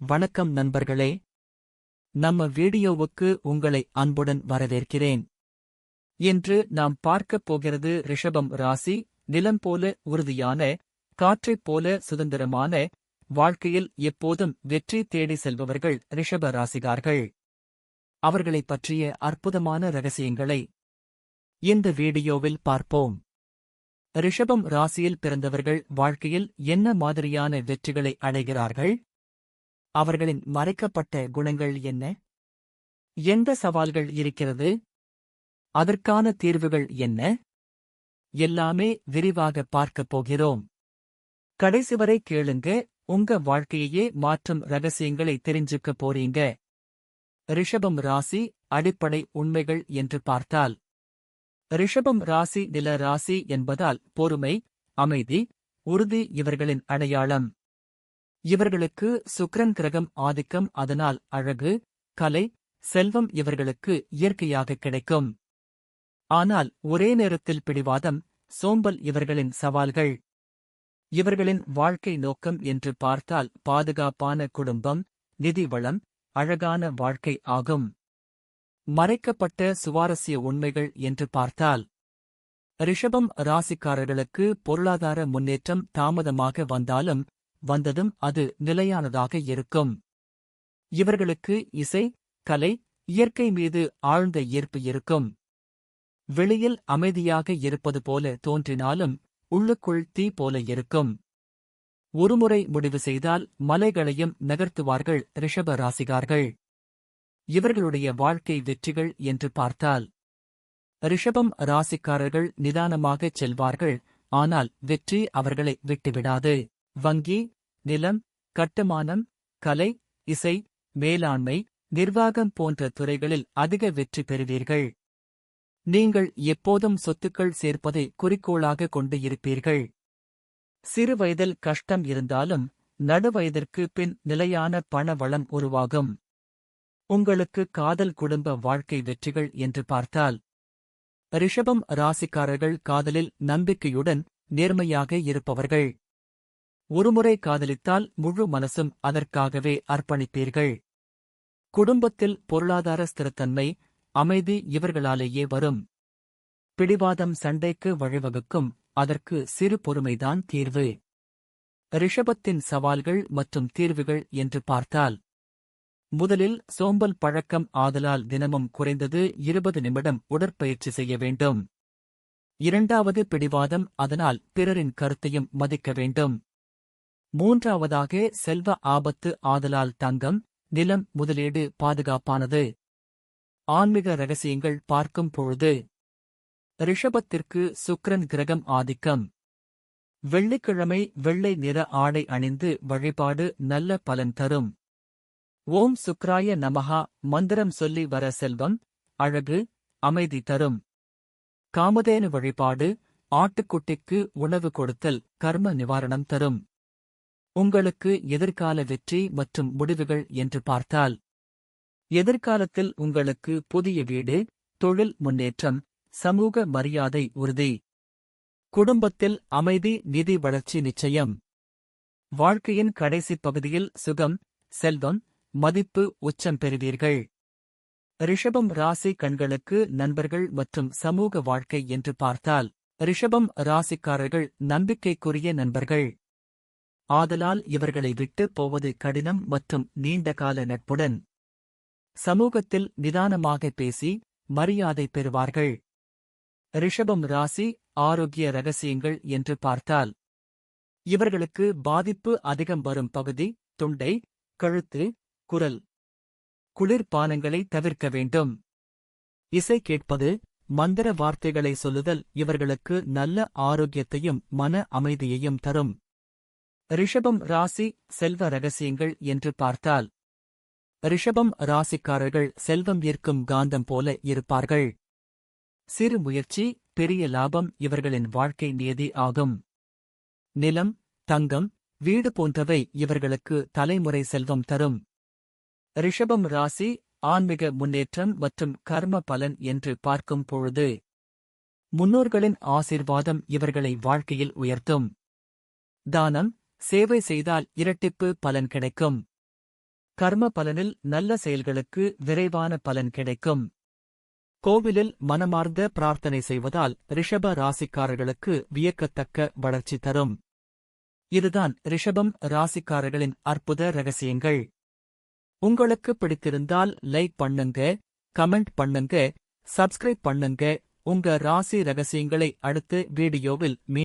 வணக்கம் நண்பர்களே. நம்ம வீடியோவுக்கு உங்களை அன்புடன் வரவேற்கிறேன். இன்று நாம் பார்க்கப் போகிறது ரிஷபம் ராசி நிலம் போல உறுதியான காற்றைப் போல சுதந்திரமான வாழ்க்கையில் எப்போதும் வெற்றி தேடி செல்பவர்கள் ரிஷப ராசிகார்கள் அவர்களைப் பற்றிய அற்புதமான ரகசியங்களை இந்த வீடியோவில் பார்ப்போம். ரிஷபம் ராசியில் பிறந்தவர்கள் வாழ்க்கையில் என்ன மாதிரியான வெற்றிகளை அடைகிறார்கள்? அவர்களின் மறைக்கப்பட்ட குணங்கள் என்ன? எந்த சவால்கள் இருக்கிறது? அதற்கான தீர்வுகள் என்ன? எல்லாமே விரிவாக பார்க்கப் போகிறோம். கடைசி வரை கேளுங்க உங்க வாழ்க்கையையே மாற்றும் ரகசியங்களை தெரிஞ்சுக்க போறீங்க. ரிஷபம் ராசி அடிப்படை உண்மைகள் என்று பார்த்தால். ரிஷபம் ராசி நில ராசி என்பதால் பொறுமை அமைதி உறுதி இவர்களின் அடையாளம். இவர்களுக்கு சுக்ரன் கிரகம் ஆதிக்கம் அதனால் அழகு கலை செல்வம் இவர்களுக்கு இயற்கையாக கிடைக்கும். ஆனால் ஒரே நேரத்தில் பிடிவாதம் சோம்பல் இவர்களின் சவால்கள். இவர்களின் வாழ்க்கை நோக்கம் என்று பார்த்தால் பாதுகாப்பான குடும்பம் நிதி வளம் அழகான வாழ்க்கை ஆகும். மறைக்கப்பட்ட சுவாரஸ்ய உண்மைகள் என்று பார்த்தால் ரிஷபம் ராசிக்காரர்களுக்கு பொருளாதார முன்னேற்றம் தாமதமாக வந்தாலும் வந்ததும் அது நிலையானதாக இருக்கும். இவர்களுக்கு இசை கலை இயற்கை மீது ஆழ்ந்த ஈர்ப்பு இருக்கும். வெளியில் அமைதியாக இருப்பது போல தோன்றினாலும் உள்ளுக்குள் தீ போல இருக்கும். ஒருமுறை முடிவு செய்தால் மலைகளையும் நகர்த்துவார்கள் ரிஷப ராசிகார்கள் இவர்களுடைய வாழ்க்கை வெற்றிகள் என்று பார்த்தால் ரிஷபம் ராசிக்காரர்கள் நிதானமாகச் செல்வார்கள் ஆனால் வெற்றி அவர்களை விட்டுவிடாது. வங்கி நிலம் கட்டுமானம் கலை இசை மேலாண்மை நிர்வாகம் போன்ற துறைகளில் அதிக வெற்றி பெறுவீர்கள். நீங்கள் எப்போதும் சொத்துக்கள் சேர்ப்பதை குறிக்கோளாக கொண்டு இருப்பீர்கள். சிறு வயதில் கஷ்டம் இருந்தாலும் நடுவயதிற்கு பின் நிலையான பண வளம் உருவாகும். உங்களுக்கு காதல் குடும்ப வாழ்க்கை வெற்றிகள் என்று பார்த்தால் ரிஷபம் ராசிக்காரர்கள் காதலில் நம்பிக்கையுடன் நேர்மையாக இருப்பவர்கள். ஒருமுறை காதலித்தால் முழு மனசும் அதற்காகவே அர்ப்பணிப்பீர்கள். குடும்பத்தில் பொருளாதார ஸ்திரத்தன்மை அமைதி இவர்களாலேயே வரும். பிடிவாதம் சண்டைக்கு வழிவகுக்கும் அதற்கு சிறு பொறுமைதான் தீர்வு. ரிஷபத்தின் சவால்கள் மற்றும் தீர்வுகள் என்று பார்த்தால் முதலில் சோம்பல் பழக்கம் ஆதலால் தினமும் குறைந்தது இருபது நிமிடம் உடற்பயிற்சி செய்ய வேண்டும். இரண்டாவது பிடிவாதம் அதனால் பிறரின் கருத்தையும் மதிக்க வேண்டும். மூன்றாவதாக செல்வ ஆபத்து ஆதலால் தங்கம் நிலம் முதலீடு பாதுகாப்பானது. ஆன்மீக ரகசியங்கள் பார்க்கும் பொழுது ரிஷபத்திற்கு சுக்ரன் கிரகம் ஆதிக்கம். வெள்ளிக்கிழமை வெள்ளை நிற ஆடை அணிந்து வழிபாடு நல்ல பலன் தரும். ஓம் சுக்ராய நமஹா மந்திரம் சொல்லி வர செல்வம் அழகு அமைதி தரும். காமதேனு வழிபாடு ஆட்டுக்குட்டிக்கு உணவு கொடுத்தல் கர்ம நிவாரணம் தரும். உங்களுக்கு எதிர்கால வெற்றி மற்றும் முடிவுகள் என்று பார்த்தால் எதிர்காலத்தில் உங்களுக்கு புதிய வீடு தொழில் முன்னேற்றம் சமூக மரியாதை உறுதி குடும்பத்தில் அமைதி நிதி வளர்ச்சி நிச்சயம். வாழ்க்கையின் கடைசி பகுதியில் சுகம் செல்வம் மதிப்பு உச்சம் பெறுவீர்கள். ரிஷபம் ராசி கண்களுக்கு நண்பர்கள் மற்றும் சமூக வாழ்க்கை என்று பார்த்தால் ரிஷபம் ராசிக்காரர்கள் நம்பிக்கைக்குரிய நண்பர்கள். ஆதலால் இவர்களை விட்டு போவது கடினம் மற்றும் நீண்டகால நட்புடன். சமூகத்தில் நிதானமாக பேசி மரியாதை பெறுவார்கள். ரிஷபம் ராசி ஆரோக்கிய ரகசியங்கள் என்று பார்த்தால் இவர்களுக்கு பாதிப்பு அதிகம் வரும் பகுதி துண்டை கழுத்து குரல். குளிர்பானங்களை தவிர்க்க வேண்டும். இசை கேட்பது மந்திர வார்த்தைகளை சொல்லுதல் இவர்களுக்கு நல்ல ஆரோக்கியத்தையும் மன அமைதியையும் தரும். ரிஷபம் ராசி செல்வ ரகசியங்கள் என்று பார்த்தால் ரிஷபம் ராசிக்காரர்கள் செல்வம் ஈர்க்கும் காந்தம் போல இருப்பார்கள். சிறு முயற்சி பெரிய லாபம் இவர்களின் வாழ்க்கை நியதி ஆகும். நிலம் தங்கம் வீடு போன்றவை இவர்களுக்கு தலைமுறை செல்வம் தரும். ரிஷபம் ராசி ஆன்மீக முன்னேற்றம் மற்றும் கர்ம பலன் என்று பார்க்கும் பொழுது முன்னோர்களின் ஆசிர்வாதம் இவர்களை வாழ்க்கையில் உயர்த்தும். தானம் சேவை செய்தால் இரட்டிப்பு பலன் கிடைக்கும். கர்ம பலனில் நல்ல செயல்களுக்கு விரைவான பலன் கிடைக்கும். கோவிலில் மனமார்ந்த பிரார்த்தனை செய்வதால் ரிஷப ராசிக்காரர்களுக்கு வியக்கத்தக்க வளர்ச்சி தரும். இதுதான் ரிஷபம் ராசிக்காரர்களின் அற்புத ரகசியங்கள். உங்களுக்கு பிடித்திருந்தால் லைக் பண்ணுங்க கமெண்ட் பண்ணுங்க சப்ஸ்கிரைப் பண்ணுங்க. உங்க ராசி ரகசியங்களை அடுத்து வீடியோவில் மீ